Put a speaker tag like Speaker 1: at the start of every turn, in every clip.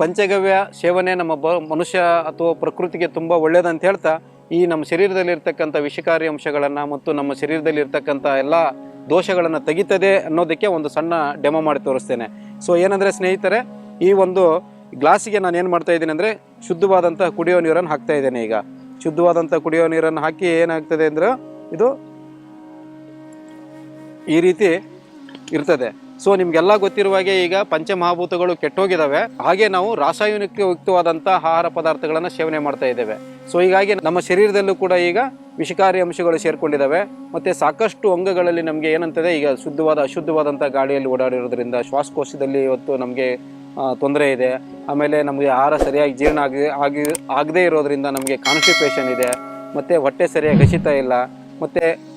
Speaker 1: ಪಂಚಗವ್ಯ ಸೇವನೆ ನಮ್ಮ ಬ, ಮನುಷ್ಯ ಅಥವಾ ಪ್ರಕೃತಿಗೆ ತುಂಬ ಒಳ್ಳೆಯದಂತ ಹೇಳ್ತಾ, ಈ ನಮ್ಮ ಶರೀರದಲ್ಲಿ ಇರ್ತಕ್ಕಂಥ ವಿಷಕಾರಿ ಅಂಶಗಳನ್ನು ಮತ್ತು ನಮ್ಮ ಶರೀರದಲ್ಲಿ ಇರ್ತಕ್ಕಂಥ ಎಲ್ಲ ದೋಷಗಳನ್ನು ತೆಗಿತದೆ ಅನ್ನೋದಕ್ಕೆ ಒಂದು ಸಣ್ಣ ಡೆಮೋ ಮಾಡಿ ತೋರಿಸ್ತೇನೆ. ಸೊ ಏನಂದರೆ ಸ್ನೇಹಿತರೆ, ಈ ಒಂದು ಗ್ಲಾಸಿಗೆ ನಾನು ಏನು ಮಾಡ್ತಾ ಇದ್ದೀನಿ ಅಂದರೆ ಶುದ್ಧವಾದಂಥ ಕುಡಿಯೋ ನೀರನ್ನು ಹಾಕ್ತಾ ಇದ್ದೇನೆ ಈಗ. ಶುದ್ಧವಾದಂಥ ಕುಡಿಯೋ ನೀರನ್ನು ಹಾಕಿ ಏನಾಗ್ತದೆ ಅಂದರೆ ಇದು ಈ ರೀತಿ ಇರ್ತದೆ. ಸೊ ನಿಮ್ಗೆಲ್ಲ ಗೊತ್ತಿರುವ ಹಾಗೆ ಈಗ ಪಂಚಮಹಾಭೂತಗಳು ಕೆಟ್ಟೋಗಿದಾವೆ. ಹಾಗೆ ನಾವು ರಾಸಾಯನಿಕ ಯುಕ್ತವಾದಂಥ ಆಹಾರ ಪದಾರ್ಥಗಳನ್ನು ಸೇವನೆ ಮಾಡ್ತಾ ಇದ್ದೇವೆ. ಸೊ ಹೀಗಾಗಿ ನಮ್ಮ ಶರೀರದಲ್ಲೂ ಕೂಡ ಈಗ ವಿಷಕಾರಿ ಅಂಶಗಳು ಸೇರ್ಕೊಂಡಿದ್ದಾವೆ ಮತ್ತೆ ಸಾಕಷ್ಟು ಅಂಗಗಳಲ್ಲಿ ನಮಗೆ ಏನಂತದೆ ಈಗ ಶುದ್ಧವಾದ ಅಶುದ್ಧವಾದಂಥ ಗಾಳಿಯಲ್ಲಿ ಓಡಾಡಿರೋದ್ರಿಂದ ಶ್ವಾಸಕೋಶದಲ್ಲಿ ಇವತ್ತು ನಮಗೆ ತೊಂದರೆ ಇದೆ. ಆಮೇಲೆ ನಮಗೆ ಆಹಾರ ಸರಿಯಾಗಿ ಜೀರ್ಣ ಆಗಿ ಆಗಿ, ಆಗದೇ ಇರೋದ್ರಿಂದ ನಮಗೆ ಕಾನ್ಸ್ಟಿಪೇಷನ್ ಇದೆ. ಮತ್ತು ಹೊಟ್ಟೆ ಸರಿಯಾಗಿ ಹಸಿತಾ ಇಲ್ಲ. ಮತ್ತು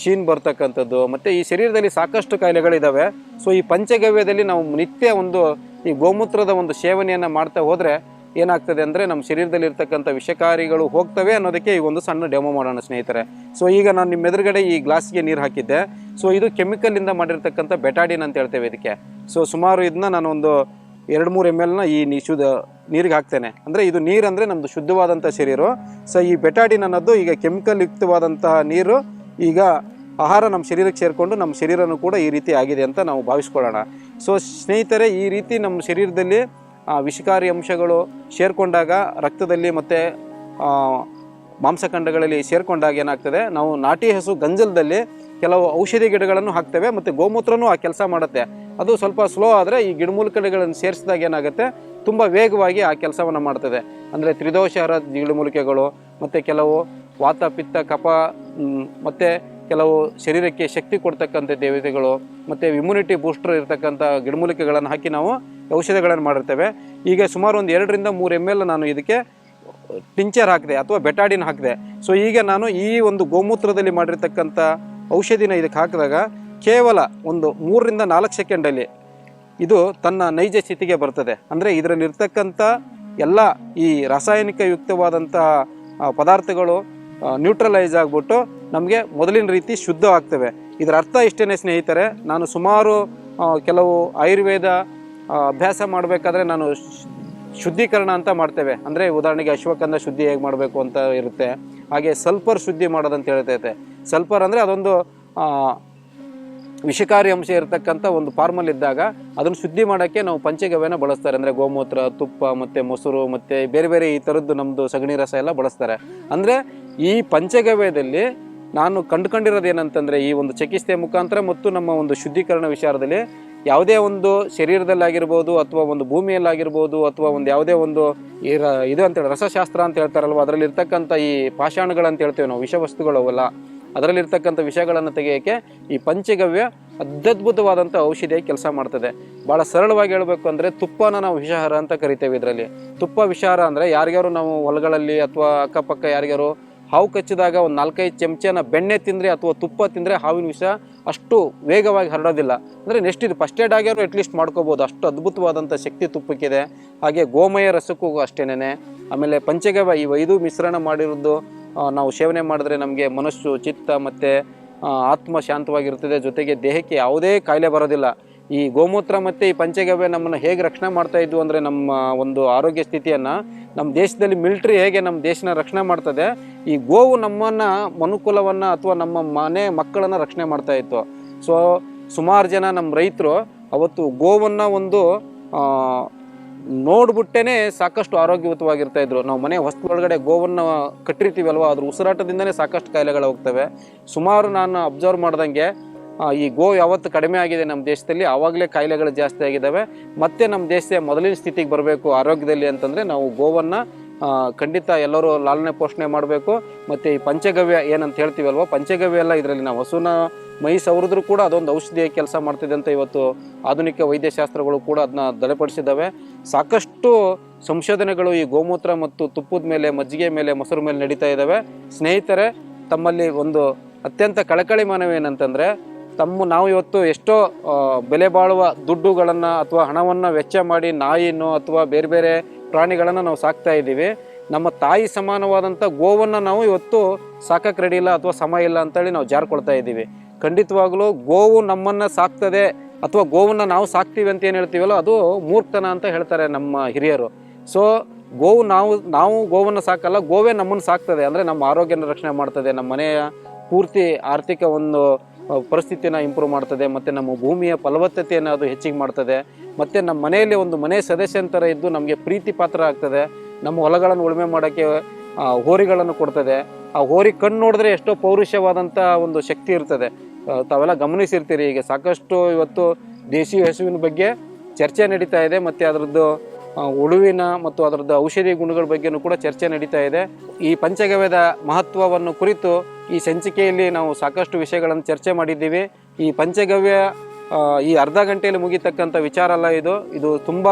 Speaker 1: ಶೀನ್ ಬರ್ತಕ್ಕಂಥದ್ದು, ಮತ್ತು ಈ ಶರೀರದಲ್ಲಿ ಸಾಕಷ್ಟು ಕಾಯಿಲೆಗಳಿದ್ದಾವೆ ಸೊ ಈ ಪಂಚಗವ್ಯದಲ್ಲಿ ನಾವು ನಿತ್ಯ ಒಂದು ಈ ಗೋಮೂತ್ರದ ಒಂದು ಸೇವನೆಯನ್ನು ಮಾಡ್ತಾ ಹೋದರೆ ಏನಾಗ್ತದೆ ಅಂದರೆ ನಮ್ಮ ಶರೀರದಲ್ಲಿ ಇರ್ತಕ್ಕಂಥ ವಿಷಕಾರಿಗಳು ಹೋಗ್ತವೆ ಅನ್ನೋದಕ್ಕೆ ಈ ಒಂದು ಸಣ್ಣ ಡೆಮೋ ಮಾಡೋಣ ಸ್ನೇಹಿತರೆ. ಸೊ ಈಗ ನಾನು ನಿಮ್ಮ ಎದುರುಗಡೆ ಈ ಗ್ಲಾಸ್ಗೆ ನೀರು ಹಾಕಿದ್ದೆ. ಸೊ ಇದು ಕೆಮಿಕಲಿಂದ ಮಾಡಿರ್ತಕ್ಕಂಥ ಬೆಟಾಡಿನ್ ಅಂತ ಹೇಳ್ತೇವೆ ಇದಕ್ಕೆ. ಸೊ ಸುಮಾರು ಇದನ್ನ ನಾನು ಒಂದು ಎರಡು ಮೂರು ಎಂ ಎಲ್ನ ಈ ನೀ ಶುದ್ಧ ನೀರಿಗೆ ಹಾಕ್ತೇನೆ. ಅಂದರೆ ಇದು ನೀರು ಅಂದರೆ ನಮ್ಮದು ಶುದ್ಧವಾದಂಥ ಶರೀರ. ಸೊ ಈ ಬೆಟಾಡಿನ್ ಅನ್ನೋದು ಈಗ ಕೆಮಿಕಲ್ ಯುಕ್ತವಾದಂತಹ ನೀರು ಈಗ ಆಹಾರ ನಮ್ಮ ಶರೀರಕ್ಕೆ ಸೇರಿಕೊಂಡು ನಮ್ಮ ಶರೀರನೂ ಕೂಡ ಈ ರೀತಿ ಆಗಿದೆ ಅಂತ ನಾವು ಭಾವಿಸ್ಕೊಳ್ಳೋಣ. ಸೊ ಸ್ನೇಹಿತರೆ, ಈ ರೀತಿ ನಮ್ಮ ಶರೀರದಲ್ಲಿ ವಿಷಕಾರಿ ಅಂಶಗಳು ಸೇರಿಕೊಂಡಾಗ ರಕ್ತದಲ್ಲಿ ಮತ್ತು ಮಾಂಸಖಂಡಗಳಲ್ಲಿ ಸೇರಿಕೊಂಡಾಗ ಏನಾಗ್ತದೆ, ನಾವು ನಾಟಿ ಹಸು ಗಂಜಲದಲ್ಲಿ ಕೆಲವು ಔಷಧಿ ಗಿಡಗಳನ್ನು ಹಾಕ್ತೇವೆ ಮತ್ತು ಗೋಮೂತ್ರನೂ ಆ ಕೆಲಸ ಮಾಡುತ್ತೆ. ಅದು ಸ್ವಲ್ಪ ಸ್ಲೋ ಆದರೆ ಈ ಗಿಡಮೂಲಿಕೆಗಳನ್ನು ಸೇರಿಸಿದಾಗ ಏನಾಗುತ್ತೆ, ತುಂಬ ವೇಗವಾಗಿ ಆ ಕೆಲಸವನ್ನು ಮಾಡ್ತದೆ. ಅಂದರೆ ತ್ರಿದೋಷಹರ ಗಿಡಮೂಲಿಕೆಗಳು ಮತ್ತು ಕೆಲವು ವಾತ, ಪಿತ್ತ ಕಪ ಮತ್ತು ಕೆಲವು ಶರೀರಕ್ಕೆ ಶಕ್ತಿ ಕೊಡ್ತಕ್ಕಂಥ ದೇವತೆಗಳು, ಮತ್ತು ಇಮ್ಯುನಿಟಿ ಬೂಸ್ಟರ್ ಇರತಕ್ಕಂಥ ಗಿಡಮೂಲಿಕೆಗಳನ್ನು ಹಾಕಿ ನಾವು ಔಷಧಿಗಳನ್ನು ಮಾಡಿರ್ತೇವೆ. ಈಗ ಸುಮಾರು ಒಂದು ಎರಡರಿಂದ ಮೂರು ಎಂ ಎಲ್ ನಾನು ಇದಕ್ಕೆ ಟಿಂಚರ್ ಹಾಕಿದೆ, ಅಥವಾ ಬೆಟಾಡಿನ ಹಾಕಿದೆ. ಸೊ ಈಗ ನಾನು ಈ ಒಂದು ಗೋಮೂತ್ರದಲ್ಲಿ ಮಾಡಿರ್ತಕ್ಕಂಥ ಔಷಧಿನ ಇದಕ್ಕೆ ಹಾಕಿದಾಗ ಕೇವಲ ಒಂದು ಮೂರರಿಂದ ನಾಲ್ಕು ಸೆಕೆಂಡಲ್ಲಿ ಇದು ತನ್ನ ನೈಜ ಸ್ಥಿತಿಗೆ ಬರ್ತದೆ. ಅಂದರೆ ಇದರಲ್ಲಿರ್ತಕ್ಕಂಥ ಎಲ್ಲ ಈ ರಾಸಾಯನಿಕ ಯುಕ್ತವಾದಂಥ ಪದಾರ್ಥಗಳು ನ್ಯೂಟ್ರಲೈಸ್ ಆಗಿಬಿಟ್ಟು ನಮಗೆ ಮೊದಲಿನ ರೀತಿ ಶುದ್ಧ ಆಗ್ತವೆ. ಇದರ ಅರ್ಥ ಇಷ್ಟೇ ಸ್ನೇಹಿತರೆ, ನಾನು ಸುಮಾರು ಕೆಲವು ಆಯುರ್ವೇದ ಅಭ್ಯಾಸ ಮಾಡಬೇಕಾದ್ರೆ ನಾನು ಶುದ್ಧೀಕರಣ ಅಂತ ಮಾಡ್ತೇವೆ. ಅಂದರೆ ಉದಾಹರಣೆಗೆ ಅಶ್ವಕಂದ ಶುದ್ಧಿ ಹೇಗೆ ಮಾಡಬೇಕು ಅಂತ ಇರುತ್ತೆ. ಹಾಗೆ ಸಲ್ಫರ್ ಶುದ್ಧಿ ಮಾಡೋದಂತ ಹೇಳ್ತೈತೆ. ಸಲ್ಫರ್ ಅಂದರೆ ಅದೊಂದು ವಿಷಕಾರಿ ಅಂಶ ಇರತಕ್ಕಂಥ ಒಂದು ಫಾರ್ಮಲ್ ಇದ್ದಾಗ ಅದನ್ನು ಶುದ್ಧಿ ಮಾಡೋಕ್ಕೆ ನಾವು ಪಂಚಗವ್ಯನ ಬಳಸ್ತಾರೆ. ಅಂದರೆ ಗೋಮೂತ್ರ, ತುಪ್ಪ, ಮತ್ತು ಮೊಸರು, ಮತ್ತು ಬೇರೆ ಬೇರೆ ಈ ಥರದ್ದು ನಮ್ಮದು ಸಗಣಿ ರಸ ಎಲ್ಲ ಬಳಸ್ತಾರೆ. ಅಂದರೆ ಈ ಪಂಚಗವ್ಯದಲ್ಲಿ ನಾನು ಕಂಡುಕೊಂಡಿರೋದು ಏನಂತಂದರೆ ಈ ಒಂದು ಚಿಕಿತ್ಸೆ ಮುಖಾಂತರ ಮತ್ತು ನಮ್ಮ ಒಂದು ಶುದ್ಧೀಕರಣ ವಿಚಾರದಲ್ಲಿ ಯಾವುದೇ ಒಂದು ಶರೀರದಲ್ಲಾಗಿರ್ಬೋದು ಅಥವಾ ಒಂದು ಭೂಮಿಯಲ್ಲಾಗಿರ್ಬೋದು ಅಥವಾ ಒಂದು ಯಾವುದೇ ಒಂದು ಈ ಇದು ಅಂತೇಳಿ ರಸಶಾಸ್ತ್ರ ಅಂತ ಹೇಳ್ತಾರಲ್ವ ಅದರಲ್ಲಿ ಇರ್ತಕ್ಕಂಥ ಈ ಪಾಷಾಣಗಳಂತ ಹೇಳ್ತೇವೆ ನಾವು, ವಿಷವಸ್ತುಗಳು ಅವೆಲ್ಲ. ಅದರಲ್ಲಿರ್ತಕ್ಕಂಥ ವಿಷಯಗಳನ್ನು ತೆಗೆಯೋಕ್ಕೆ ಈ ಪಂಚಗವ್ಯ ಅತ್ಯದ್ಭುತವಾದಂಥ ಔಷಧಿಯಾಗಿ ಕೆಲಸ ಮಾಡ್ತದೆ. ಭಾಳ ಸರಳವಾಗಿ ಹೇಳಬೇಕು ಅಂದರೆ ತುಪ್ಪನ ನಾವು ವಿಷಾಹಾರ ಅಂತ ಕರಿತೇವೆ ಇದರಲ್ಲಿ. ತುಪ್ಪ ವಿಷಾಹಾರ ಅಂದರೆ ಯಾರಿಗಾರು ನಾವು ಹೊಲಗಳಲ್ಲಿ ಅಥವಾ ಅಕ್ಕಪಕ್ಕ ಯಾರಿಗಾರು ಹಾವು ಕಚ್ಚಿದಾಗ ಒಂದು ನಾಲ್ಕೈದು ಚಮಚನ ಬೆಣ್ಣೆ ತಿಂದರೆ ಅಥವಾ ತುಪ್ಪ ತಿಂದರೆ ಹಾವಿನ ವಿಷ ಅಷ್ಟು ವೇಗವಾಗಿ ಹರಡೋದಿಲ್ಲ. ಅಂದರೆ ನೆಕ್ಸ್ಟ್ ಇದು ಫಸ್ಟ್ ಏಡ್ ಆಗ್ಯಾರು ಅಟ್ಲೀಸ್ಟ್ ಮಾಡ್ಕೋಬೋದು. ಅಷ್ಟು ಅದ್ಭುತವಾದಂಥ ಶಕ್ತಿ ತುಪ್ಪಕ್ಕಿದೆ. ಹಾಗೆ ಗೋಮಯ ರಸಕ್ಕೂ ಅಷ್ಟೇನೆ ಆಮೇಲೆ ಪಂಚಗವ್ಯ ಈ ಐದು ಮಿಶ್ರಣ ಮಾಡಿರೋದು ನಾವು ಸೇವನೆ ಮಾಡಿದ್ರೆ ನಮಗೆ ಮನಸ್ಸು, ಚಿತ್ತ ಮತ್ತು ಆತ್ಮ ಶಾಂತವಾಗಿರ್ತದೆ ಜೊತೆಗೆ ದೇಹಕ್ಕೆ ಯಾವುದೇ ಕಾಯಿಲೆ ಬರೋದಿಲ್ಲ. ಈ ಗೋಮೂತ್ರ ಮತ್ತು ಈ ಪಂಚಗವ್ಯ ನಮ್ಮನ್ನು ಹೇಗೆ ರಕ್ಷಣೆ ಮಾಡ್ತಾ ಇದ್ವು ಅಂದರೆ ನಮ್ಮ ಒಂದು ಆರೋಗ್ಯ ಸ್ಥಿತಿಯನ್ನು ನಮ್ಮ ದೇಶದಲ್ಲಿ ಮಿಲ್ಟ್ರಿ ಹೇಗೆ ನಮ್ಮ ದೇಶನ ರಕ್ಷಣೆ ಮಾಡ್ತದೆ, ಈ ಗೋವು ನಮ್ಮನ್ನು ಮನುಕುಲವನ್ನು ಅಥವಾ ನಮ್ಮ ಮನೆ ಮಕ್ಕಳನ್ನು ರಕ್ಷಣೆ ಮಾಡ್ತಾ ಇತ್ತು. ಸೊ ಸುಮಾರು ಜನ ನಮ್ಮ ರೈತರು ಅವತ್ತು ಗೋವನ್ನು ಒಂದು ನೋಡ್ಬಿಟ್ಟೇನೆ ಸಾಕಷ್ಟು ಆರೋಗ್ಯಯುತವಾಗಿರ್ತಾ ಇದ್ರು. ನಾವು ಮನೆ ಹೊಸ್ತು ಗೋವನ್ನು ಕಟ್ಟಿರ್ತೀವಲ್ವ, ಅದ್ರ ಉಸಿರಾಟದಿಂದನೇ ಸಾಕಷ್ಟು ಕಾಯಿಲೆಗಳು ಹೋಗ್ತವೆ. ಸುಮಾರು ನಾನು ಅಬ್ಸರ್ವ್ ಮಾಡ್ದಂಗೆ ಈ ಗೋ ಯಾವತ್ತು ಕಡಿಮೆ ಆಗಿದೆ ನಮ್ಮ ದೇಶದಲ್ಲಿ, ಆವಾಗಲೇ ಕಾಯಿಲೆಗಳು ಜಾಸ್ತಿ ಆಗಿದ್ದಾವೆ ಮತ್ತೆ ನಮ್ಮ ದೇಶ ಮೊದಲಿನ ಸ್ಥಿತಿಗೆ ಬರಬೇಕು ಆರೋಗ್ಯದಲ್ಲಿ ಅಂತಂದರೆ ನಾವು ಗೋವನ್ನು ಖಂಡಿತ ಎಲ್ಲರೂ ಲಾಲನೆ ಪೋಷಣೆ ಮಾಡಬೇಕು. ಮತ್ತು ಈ ಪಂಚಗವ್ಯ ಏನಂತ ಹೇಳ್ತೀವಲ್ವ, ಪಂಚಗವ್ಯ ಎಲ್ಲ ಇದರಲ್ಲಿ ನಾವು ಹಸುನ ಮೈ ಸವರಿದ್ರು ಕೂಡ ಅದೊಂದು ಔಷಧಿಯ ಕೆಲಸ ಮಾಡ್ತಿದೆ ಅಂತ ಇವತ್ತು ಆಧುನಿಕ ವೈದ್ಯಶಾಸ್ತ್ರಗಳು ಕೂಡ ಅದನ್ನ ದಳಪಡಿಸಿದ್ದಾವೆ ಸಾಕಷ್ಟು ಸಂಶೋಧನೆಗಳು ಈ ಗೋಮೂತ್ರ ಮತ್ತು ತುಪ್ಪದ ಮೇಲೆ, ಮಜ್ಜಿಗೆ ಮೇಲೆ, ಮೊಸರು ಮೇಲೆ ನಡೀತಾ ಇದ್ದಾವೆ. ಸ್ನೇಹಿತರೆ, ತಮ್ಮಲ್ಲಿ ಒಂದು ಅತ್ಯಂತ ಕಳಕಳಿ ಮನವಿ ಏನಂತಂದರೆ ತಮ್ಮ ನಾವು ಇವತ್ತು ಎಷ್ಟೋ ಬೆಲೆ ಬಾಳುವ ದುಡ್ಡುಗಳನ್ನು ಅಥವಾ ಹಣವನ್ನು ವೆಚ್ಚ ಮಾಡಿ ನಾಯಿನೋ ಅಥವಾ ಬೇರೆ ಬೇರೆ ಪ್ರಾಣಿಗಳನ್ನು ನಾವು ಸಾಕ್ತಾ ಇದ್ದೀವಿ. ನಮ್ಮ ತಾಯಿ ಸಮಾನವಾದಂಥ ಗೋವನ್ನು ನಾವು ಇವತ್ತು ಸಾಕಕ್ಕೆ ರೆಡಿ ಇಲ್ಲ ಅಥವಾ ಸಮಯ ಇಲ್ಲ ಅಂತೇಳಿ ನಾವು ಜಾರ್ಕೊಳ್ತಾ ಇದ್ದೀವಿ. ಖಂಡಿತವಾಗ್ಲೂ ಗೋವು ನಮ್ಮನ್ನು ಸಾಕ್ತದೆ ಅಥವಾ ಗೋವನ್ನು ನಾವು ಸಾಕ್ತೀವಿ ಅಂತ ಏನು ಹೇಳ್ತೀವಲ್ಲ, ಅದು ಮೂರ್ಖತನ ಅಂತ ಹೇಳ್ತಾರೆ ನಮ್ಮ ಹಿರಿಯರು. ಸೊ ಗೋವು ನಾವು ನಾವು ಗೋವನ್ನು ಸಾಕಲ್ಲ, ಗೋವೇ ನಮ್ಮನ್ನು ಸಾಕ್ತದೆ. ಅಂದರೆ ನಮ್ಮ ಆರೋಗ್ಯನ ರಕ್ಷಣೆ ಮಾಡ್ತದೆ, ನಮ್ಮ ಮನೆಯ ಪೂರ್ತಿ ಆರ್ಥಿಕ ಒಂದು ಪರಿಸ್ಥಿತಿನ ಇಂಪ್ರೂವ್ ಮಾಡ್ತದೆ, ಮತ್ತು ನಮ್ಮ ಭೂಮಿಯ ಫಲವತ್ತತೆಯನ್ನು ಅದು ಹೆಚ್ಚಿಗೆ ಮಾಡ್ತದೆ, ಮತ್ತು ನಮ್ಮ ಮನೆಯಲ್ಲಿ ಒಂದು ಮನೆ ಸದಸ್ಯನ ಥರ ಇದ್ದು ನಮಗೆ ಪ್ರೀತಿ ಪಾತ್ರ ಆಗ್ತದೆ, ನಮ್ಮ ಹೊಲಗಳನ್ನು ಉಳುಮೆ ಮಾಡೋಕ್ಕೆ ಹೋರಿಗಳನ್ನು ಕೊಡ್ತದೆ ಆ ಹೋರಿ ಕಣ್ಣು ನೋಡಿದ್ರೆ ಎಷ್ಟೋ ಪೌರುಷವಾದಂಥ ಒಂದು ಶಕ್ತಿ ಇರ್ತದೆ. ತಾವೆಲ್ಲ ಗಮನಿಸಿರ್ತೀರಿ ಈಗ ಸಾಕಷ್ಟು ಇವತ್ತು ದೇಶಿ ಹಸುವಿನ ಬಗ್ಗೆ ಚರ್ಚೆ ನಡೀತಾ ಇದೆ ಮತ್ತು ಅದರದ್ದು ಉಳುವಿನ ಮತ್ತು ಅದರದ್ದು ಔಷಧಿ ಗುಣಗಳ ಬಗ್ಗೆನೂ ಕೂಡ ಚರ್ಚೆ ನಡೀತಾ ಇದೆ. ಈ ಪಂಚಗವ್ಯದ ಮಹತ್ವವನ್ನು ಕುರಿತು ಈ ಸಂಚಿಕೆಯಲ್ಲಿ ನಾವು ಸಾಕಷ್ಟು ವಿಷಯಗಳನ್ನು ಚರ್ಚೆ ಮಾಡಿದ್ದೀವಿ. ಈ ಪಂಚಗವ್ಯ ಈ ಅರ್ಧ ಗಂಟೆಯಲ್ಲಿ ಮುಗಿತಕ್ಕಂಥ ವಿಚಾರ ಅಲ್ಲ ಇದು. ಇದು ತುಂಬ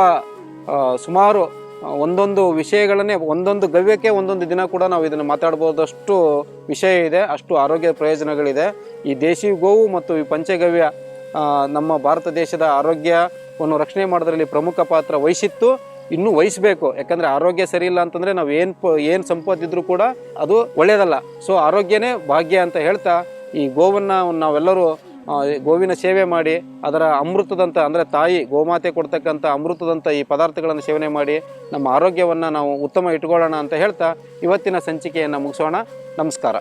Speaker 1: ಸುಮಾರು ಒಂದೊಂದು ವಿಷಯಗಳನ್ನೇ, ಒಂದೊಂದು ಗವ್ಯಕ್ಕೆ ಒಂದೊಂದು ದಿನ ಕೂಡ ನಾವು ಇದನ್ನು ಮಾತಾಡ್ಬೋದಷ್ಟು ವಿಷಯ ಇದೆ, ಅಷ್ಟು ಆರೋಗ್ಯ ಪ್ರಯೋಜನಗಳಿದೆ. ಈ ದೇಶಿ ಗೋವು ಮತ್ತು ಈ ಪಂಚಗವ್ಯ ನಮ್ಮ ಭಾರತ ದೇಶದ ಆರೋಗ್ಯವನ್ನು ರಕ್ಷಣೆ ಮಾಡೋದ್ರಲ್ಲಿ ಪ್ರಮುಖ ಪಾತ್ರ ವಹಿಸಿತ್ತು. ಇನ್ನೂ ವಹಿಸಬೇಕು. ಯಾಕಂದರೆ ಆರೋಗ್ಯ ಸರಿ ಇಲ್ಲ ಅಂತಂದರೆ ನಾವು ಏನು ಏನು ಸಂಪತ್ತಿದ್ರೂ ಕೂಡ ಅದು ಒಳ್ಳೆಯದಲ್ಲ ಸೊ, ಆರೋಗ್ಯನೇ ಭಾಗ್ಯ ಅಂತ ಹೇಳ್ತಾ ಈ ಗೋವನ್ನು ನಾವೆಲ್ಲರೂ ಗೋವಿನ ಸೇವೆ ಮಾಡಿ ಅದರ ಅಮೃತದಂತ, ಅಂದರೆ ತಾಯಿ ಗೋಮಾತೆ ಕೊಡ್ತಕ್ಕಂಥ ಅಮೃತದಂಥ ಈ ಪದಾರ್ಥಗಳನ್ನು ಸೇವನೆ ಮಾಡಿ ನಮ್ಮ ಆರೋಗ್ಯವನ್ನು ನಾವು ಉತ್ತಮ ಇಟ್ಕೊಳ್ಳೋಣ ಅಂತ ಹೇಳ್ತಾ ಇವತ್ತಿನ ಸಂಚಿಕೆಯನ್ನು ಮುಗಿಸೋಣ. ನಮಸ್ಕಾರ.